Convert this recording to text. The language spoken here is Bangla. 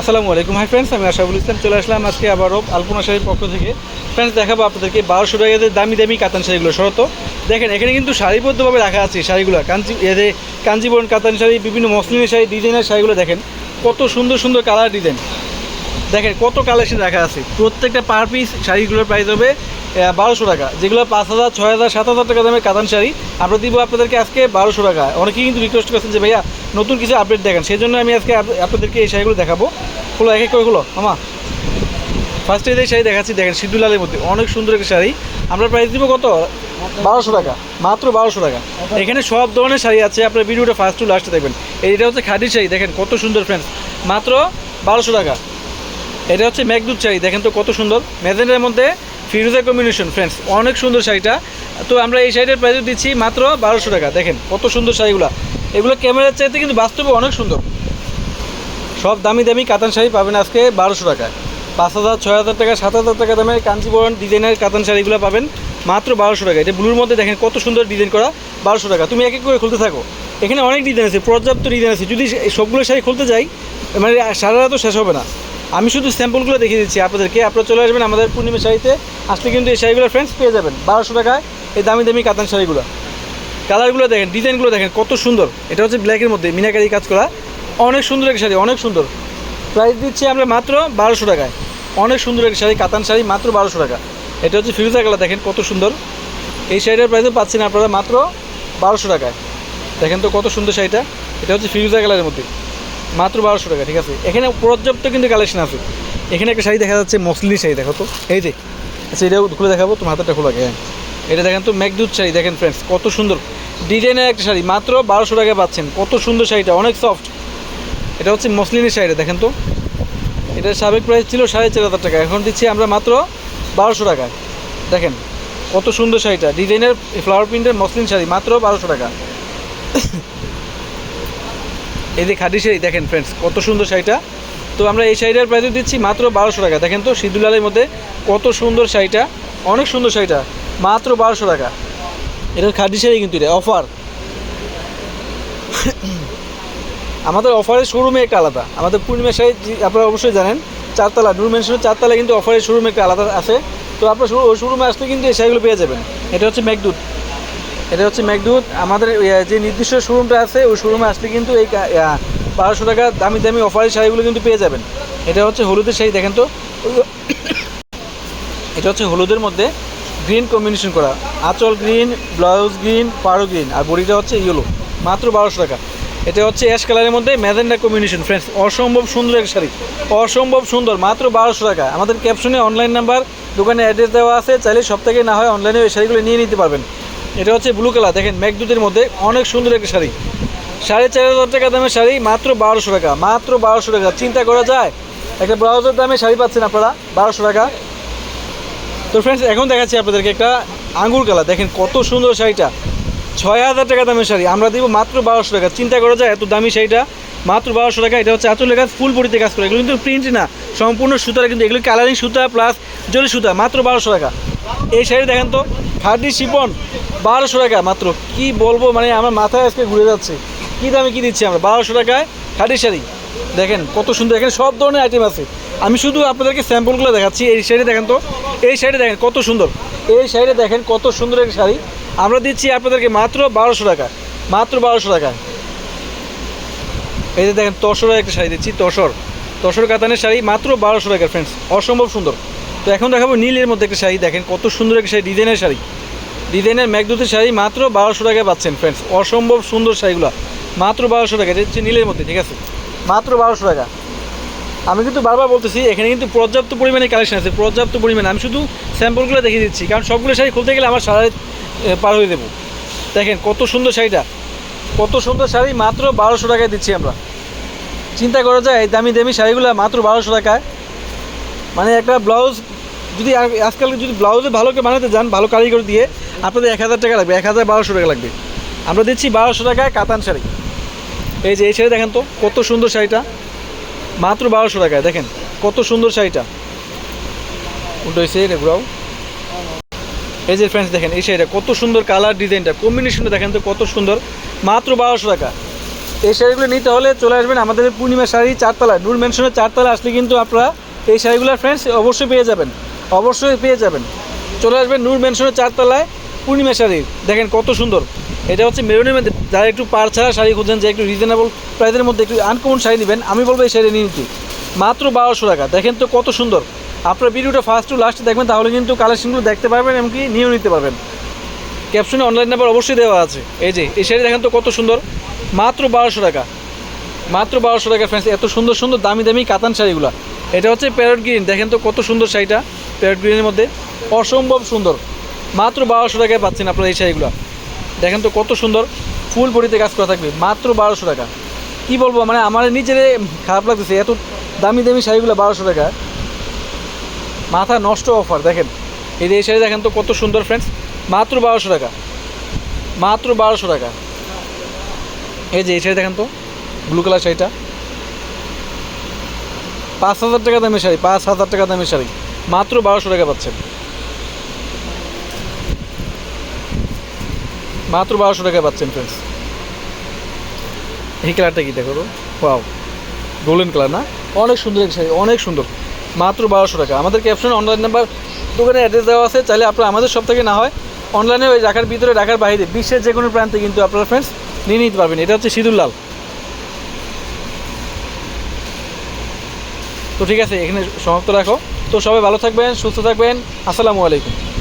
আসসালামু আলাইকুম। হাই ফ্রেন্ডস আমি আশাফুল ইসলাম। চলে আসলাম আজকে আবারও আলপনা শাড়ির পক্ষ থেকে। ফ্রেন্ডস দেখাবো আপনাদেরকে বারোশো টাকাতে দামি দামি কাতান শাড়িগুলো। শরত দেখেন, এখানে কিন্তু শাড়িবদ্ধভাবে রাখা আছে শাড়িগুলো। কাঞ্জি এদের কাঞ্জিবরণ কাতান শাড়ি, বিভিন্ন মসলিনের শাড়ি, ডিজাইনের শাড়িগুলো দেখেন। কত সুন্দর সুন্দর কালার ডিজাইন। দেখেন, কত কালেকশন রাখা আছে। প্রত্যেকটা পার পিস শাড়িগুলোর প্রাইস হবে বারোশো টাকা। যেগুলো পাঁচ হাজার, ছয় হাজার, সাত হাজার টাকা দামের কাতান শাড়ি। আমরা দিব আপনাদেরকে আজকে বারোশো টাকা। অনেকেই কিন্তু রিকোয়েস্ট করছেন যে, ভাইয়া, নতুন কিছু আপডেট দেখেন। সেই জন্য আমি আজকে আপনাদেরকে এই শাড়িগুলো দেখাবো। হলো এক এক করে হলো আমা ফার্স্টে এই শাড়ি দেখাচ্ছি, দেখেন সিদ্ধু লালের মধ্যে। অনেক সুন্দর একটা শাড়ি। আমরা প্রাইস দিব কত? বারোশো টাকা। মাত্র বারোশো টাকা। এখানে সব ধরনের শাড়ি আছে। আপনার ভিডিওটা ফার্স্ট টু লাস্টে দেখবেন। এইটা হচ্ছে খাদি শাড়ি, দেখেন কত সুন্দর ফ্রেন্ডস মাত্র বারোশো টাকা। এটা হচ্ছে মেঘদূত শাড়ি। দেখেন তো কত সুন্দর। ম্যাজেন্ডার মধ্যে ফিরোজা কম্বিনেশন ফ্রেন্ডস অনেক সুন্দর শাড়িটা। তো আমরা এই শাড়িটার প্রাইস দিচ্ছি মাত্র বারোশো টাকা। দেখেন কত সুন্দর শাড়িগুলো। এগুলো ক্যামেরার চাইতে কিন্তু বাস্তবে অনেক সুন্দর। সব দামি দামি কাতান শাড়ি পাবেন আজকে বারোশো টাকায়। পাঁচ হাজার, ছয় হাজার টাকা, সাত হাজার টাকা দামের কাঞ্চিবরণ ডিজাইনের কাতান শাড়িগুলো পাবেন মাত্র বারোশো টাকা এটা ব্লুর মধ্যে দেখেন কত সুন্দর ডিজাইন করা, বারোশো টাকা। তুমি এক এক করে খুলতে থাকো। এখানে অনেক ডিজাইন আছে, পর্যাপ্ত ডিজাইন আছে। যদি সবগুলো শাড়ি খুলতে যাই মানে সারা রাতও শেষ হবে না। আমি শুধু স্যাম্পলগুলো দেখিয়ে দিচ্ছি আপনাদেরকে। আপনারা চলে আসবেন আমাদের পূর্ণিমা শাড়িতে। আসলে কিন্তু এই শাড়িগুলো ফ্রেন্ডস পেয়ে যাবেন। বারোশো টাকায় এই দামি দামি কাতান শাড়িগুলো। কালারগুলো দেখেন, ডিজাইনগুলো দেখেন, কত সুন্দর। এটা হচ্ছে ব্ল্যাকের মধ্যে, মিনাকারি কাজ করা। অনেক সুন্দর একটা শাড়ি, অনেক সুন্দর। প্রাইস দিচ্ছি আমরা মাত্র বারোশো টাকায়। অনেক সুন্দর একটা শাড়ি, কাতান শাড়ি, মাত্র বারোশো টাকা। এটা হচ্ছে ফিরোজা কালার দেখেন কত সুন্দর। এই শাড়িটার প্রাইসও পাচ্ছেন আপনারা মাত্র বারোশো টাকায়। দেখেন তো কত সুন্দর শাড়িটা। এটা হচ্ছে ফিরোজা কালারের মধ্যে। মাত্র বারোশো টাকা, ঠিক আছে? এখানে পর্যাপ্ত কিন্তু কালেকশন আছে। এখানে একটা শাড়ি দেখা যাচ্ছে মসলিন শাড়ি, দেখো তো। এই যে আচ্ছা এটাও খুলে দেখাবো, তোমার হাতটা খোলা হ্যাঁ। এটা দেখেন তো মেঘদূত শাড়ি, দেখেন ফ্রেন্ডস কত সুন্দর। ডিজাইনের একটা শাড়ি, মাত্র বারোশো টাকায় পাচ্ছেন, কত সুন্দর শাড়িটা, অনেক সফট এটা হচ্ছে মসলিনের শাড়িটা, দেখেন তো। এটার সাবেক প্রাইস ছিল সাড়ে চার হাজার টাকা, এখন দিচ্ছি আমরা মাত্র বারোশো টাকায়। দেখেন, কত সুন্দর শাড়িটা, ডিজাইনের ফ্লাওয়ার প্রিন্টের মসলিন শাড়ি, মাত্র বারোশো টাকা। এই যে খাদি শাড়ি, দেখেন ফ্রেন্ডস কত সুন্দর শাড়িটা। তো আমরা এই শাড়িটার প্রাইস দিচ্ছি মাত্র বারোশো টাকা। দেখেন তো সিদ্ধুলালের মধ্যে কত সুন্দর শাড়িটা, অনেক সুন্দর শাড়িটা, মাত্র বারোশো টাকা। এটা খাদি শাড়ি কিন্তু এটা অফার আমাদের অফারের শোরুমে একটা আলাদা। আমাদের পূর্ণিমা শাড়ি আপনারা অবশ্যই জানেন, চারতলা, নূর মেনশনের চারতলা কিন্তু অফারের শোরুমে একটা আলাদা আছে। তো আপনার শো- ওই শোরুমে আসলে কিন্তু এই শাড়িগুলো পেয়ে যাবেন। এটা হচ্ছে মেঘদূত এটা হচ্ছে মেঘদূত আমাদের যে নির্দিষ্ট শোরুমটা আছে, ওই শোরুমে আসলে কিন্তু এই বারোশো টাকা দামি দামি অফারের শাড়িগুলো কিন্তু পেয়ে যাবেন। এটা হচ্ছে হলুদের শাড়ি, দেখেন তো। এটা হচ্ছে হলুদের মধ্যে গ্রিন কম্বিনেশন করা। আঁচল গ্রিন ব্লাউজ গ্রিন পাড়ো গ্রিন আর বডিটা হচ্ছে ইয়েলো মাত্র বারোশো টাকা। এটা হচ্ছে অ্যাশ কালারের মধ্যে ম্যাজেন্ডা কম্বিনেশন ফ্রেন্ডস অসম্ভব সুন্দর এক শাড়ি। অসম্ভব সুন্দর, মাত্র বারোশো টাকা। আমাদের ক্যাপশনে অনলাইন নাম্বার দোকানে অ্যাড্রেস দেওয়া আছে, চাইলে সব থেকে না হয় অনলাইনে ওই শাড়িগুলো নিয়ে নিতে পারবেন। এটা হচ্ছে ব্লু কালার। দেখেন, মেঘদুতের মধ্যে অনেক সুন্দর একটা শাড়ি। সাড়ে চার হাজার টাকা দামের শাড়ি, মাত্র বারোশো টাকা, মাত্র বারোশো টাকা। চিন্তা করা যায়, একটা ব্লাউজের দামে শাড়ি পাচ্ছেন আপনারা, বারোশো টাকা। তো ফ্রেন্ডস এখন দেখাচ্ছি আপনাদেরকে একটা আঙ্গুর কালার। দেখেন, কত সুন্দর শাড়িটা। ছয় হাজার টাকা দামের শাড়ি, আমরা দিব মাত্র বারোশো টাকা। চিন্তা করা যায়, এত দামি শাড়িটা, মাত্র বারোশো টাকা। এটা হচ্ছে আঁচলের কাজ ফুল বডিতে কাজ করে। এগুলো কিন্তু প্রিন্ট না, সম্পূর্ণ সুতার কিন্তু এগুলো কালারিং সুতা প্লাস জরি সুতা, মাত্র বারোশো টাকা। এই শাড়ি দেখেন তো খাদি শিপন বারোশো টাকা মাত্র। কি বলব মানে আমার মাথায় আজকে ঘুরে যাচ্ছে। কী দামে কী দিচ্ছি আমরা? বারোশো টাকায় খাদি শাড়ি। দেখেন কত সুন্দর, এখানে সব ধরনের আইটেম আছে। আমি শুধু আপনাদেরকে স্যাম্পলগুলো দেখাচ্ছি, এই শাড়ি দেখেন তো। এই শাড়ি দেখেন কত সুন্দর। এই শাড়িটা দেখেন কত সুন্দর একটা শাড়ি। আমরা দিচ্ছি আপনাদেরকে মাত্র বারোশো টাকা। মাত্র বারোশো টাকায় এই যে দেখেন তসরের একটা শাড়ি দিচ্ছি, তসর। তসর কাতানের শাড়ি মাত্র বারোশো টাকা ফ্রেন্ডস অসম্ভব সুন্দর। তো এখন দেখাবো নীলের মধ্যে একটা শাড়ি, দেখেন কত সুন্দর একটা শাড়ি ডিজাইনের শাড়ি। ডিজাইনের ম্যাকদুতের শাড়ি মাত্র বারোশো টাকায় পাচ্ছেন ফ্রেন্ডস অসম্ভব সুন্দর শাড়িগুলো। মাত্র বারোশো টাকা হচ্ছে নীলের মধ্যে, ঠিক আছে? মাত্র বারোশো টাকা। আমি কিন্তু বারবার বলতেছি, এখানে কিন্তু পর্যাপ্ত পরিমাণে কালেকশন আছে, পর্যাপ্ত পরিমাণে। আমি শুধু স্যাম্পলগুলো দেখিয়ে দিচ্ছি, কারণ সবগুলো শাড়ি খুলতে গেলে আমার সারা পার হয়ে দেবো দেখেন কত সুন্দর শাড়িটা। কত সুন্দর শাড়ি, মাত্র বারোশো টাকায় দিচ্ছি আমরা। চিন্তা করা যায় দামি দামি শাড়িগুলো মাত্র বারোশো টাকায়। মানে একটা ব্লাউজ যদি আজকাল যদি ব্লাউজে ভালো করে বানাতে যান, ভালো কারিগর দিয়ে, আপনাদের এক হাজার টাকা লাগবে, এক হাজার বারোশো টাকা লাগবে। আমরা দিচ্ছি বারোশো টাকায় কাতান শাড়ি। এই যে এই শাড়ি দেখেন তো, কত সুন্দর শাড়িটা। মাত্র বারোশো টাকায়, দেখেন কত সুন্দর শাড়িটা। উল্টো হয়েছে এটা ঘুরাও। এই যে ফ্রেন্ডস দেখেন, এই শাড়িটা কত সুন্দর কালার ডিজাইনটা কম্বিনেশনটা দেখেন তো কত সুন্দর। মাত্র বারোশো টাকা। এই শাড়িগুলো নিতে হলে চলে আসবেন আমাদের পূর্ণিমা শাড়ি চারতলা নূর মেনশনের চারতলা আসলে কিন্তু আপনারা এই শাড়িগুলোর ফ্রেন্ডস অবশ্যই পেয়ে যাবেন। অবশ্যই পেয়ে যাবেন। চলে আসবেন নূর মেনশনের চারতলায় পূর্ণিমা শাড়ি। দেখেন কত সুন্দর। এটা হচ্ছে মেরুনের মধ্যে যারা একটু পার ছাড়া শাড়ি খুঁজছেন, যে একটু রিজনেবল প্রাইসের মধ্যে একটু আনকমন শাড়ি নেবেন, আমি বলব এই শাড়ি নিয়ে নিতে। মাত্র বারোশো টাকা। দেখেন তো কত সুন্দর। আপনার ভিডিওটা ফার্স্ট টু লাস্ট দেখবেন, তাহলে কিন্তু কালেকশনগুলো দেখতে পারবেন এমনকি নিয়েও নিতে পারবেন। ক্যাপশনে অনলাইন নাম্বার অবশ্যই দেওয়া আছে। এই যে, এই শাড়ি দেখেন তো কত সুন্দর। মাত্র বারোশো টাকা। মাত্র বারোশো টাকা ফ্রেন্ডস এত সুন্দর সুন্দর, দামি দামি কাতান শাড়িগুলো। এটা হচ্ছে প্যারট গ্রিন। দেখেন তো কত সুন্দর শাড়িটা, প্যারট গ্রিনের মধ্যে। অসম্ভব সুন্দর। মাত্র বারোশো টাকায় পাচ্ছেন আপনারা এই শাড়িগুলো। দেখেন তো কত সুন্দর, ফুল বডিতে কাজ করা থাকবে। মাত্র বারোশো টাকা। কি বলব মানে আমার নিজের খারাপ লাগতেছে, এত দামি দামি শাড়িগুলো বারোশো টাকা। মাথা নষ্ট অফার, দেখেন। এই যে এই শাড়ি দেখেন তো কত সুন্দর ফ্রেন্ডস মাত্র বারোশো টাকা। মাত্র বারোশো টাকা। এই যে এই শাড়ি দেখেন তো ব্লু কালার শাড়িটা। পাঁচ হাজার টাকা দামের শাড়ি, পাঁচ হাজার টাকা দামের শাড়ি। মাত্র বারোশো টাকা পাচ্ছেন। মাত্র বারোশো টাকা পাচ্ছেন ফ্রেন্ডস এই কালারটা কি দেখো ওয়াও গোল্ডেন কালার না? অনেক সুন্দর এক শাড়ি, অনেক সুন্দর। মাত্র বারোশো টাকা। আমাদের ক্যাপশনে অনলাইন নাম্বার দোকানে অ্যাড্রেস দেওয়া আছে। চাইলে আপনারা আমাদের সব থেকে না হয় অনলাইনে ওই ঢাকার ভিতরে, ঢাকার বাইরে, বিশ্বের যে কোনো প্রান্তে কিন্তু আপনারা ফ্রেন্ডস নিয়ে নিতে পারবেন। এটা হচ্ছে সিঁদুর লাল তো ঠিক আছে এখানে সমাপ্ত রাখো। তো সবাই ভালো থাকবেন সুস্থ থাকবেন। আসসালামু আলাইকুম।